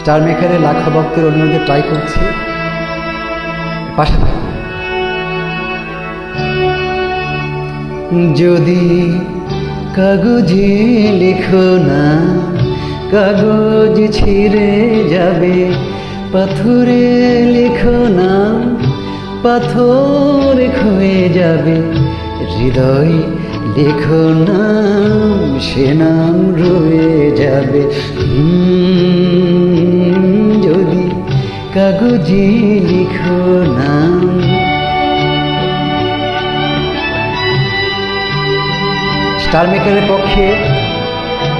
Star মেকারে লাখো ভক্তের অনুরোধে ট্রাই করছি। যদি কাগজে লেখো না কাগজ ছিঁড়ে যাবে পাথরে লেখো না পাথর ক্ষয়ে যাবে হৃদয় লেখো নাম সে নাম রয়ে যাবে। হুম, কাগজে লিখো নাম। স্টার মেকারের পক্ষে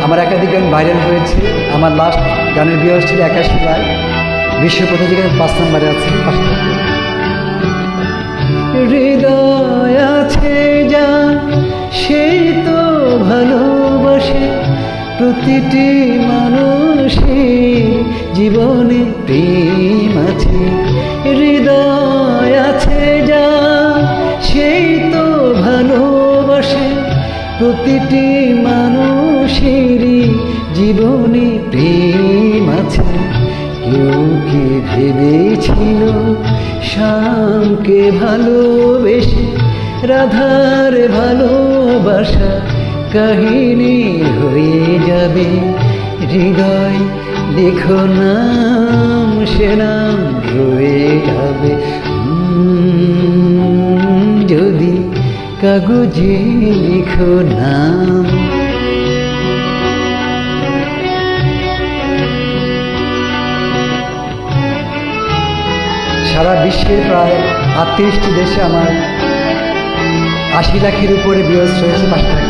আমার একাধিক গান ভাইরাল হয়েছে। আমার লাস্ট গানের বিয়ে ছিল একাশি বার বিশ্ব প্রতিযোগিতায় পাঁচ নম্বরে আছে। হৃদয় আছে যা সেই তো ভালোবাসে প্রতিটি মানুষের জীবনে প্রেম আছে, হৃদয় আছে যা, সেই তো ভালোবাসে প্রতিটি মানুষেরই জীবনে প্রেম আছে। কেউ কি ভেবেছিল শ্যামকে ভালোবেসে, রাধার ভালোবাসা কাহিনী হয়ে যাবে? হৃদয় দেখো নাম, সে নাম রয়ে যাবে। যদি কাগজে লিখো নাম। সারা বিশ্বের প্রায় আটত্রিশটি দেশে আমার আশি লাখের উপরে বিয়স রয়েছে পাশে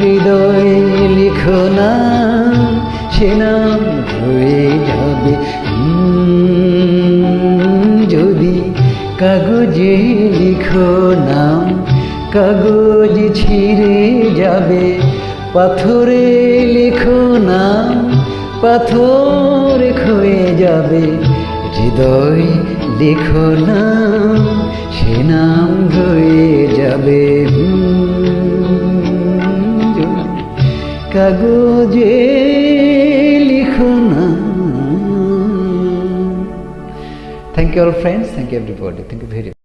হৃদয়ে লিখো না, সে নাম হয়ে যাবে। যদি কাগজে লিখো নাম কাগজ ছিঁড়ে যাবে। পাথরে লিখো নাম পাথর ক্ষয়ে যাবে। হৃদয় লিখো নাম কাগজে লিখো thank you all friends thank you everybody thank you very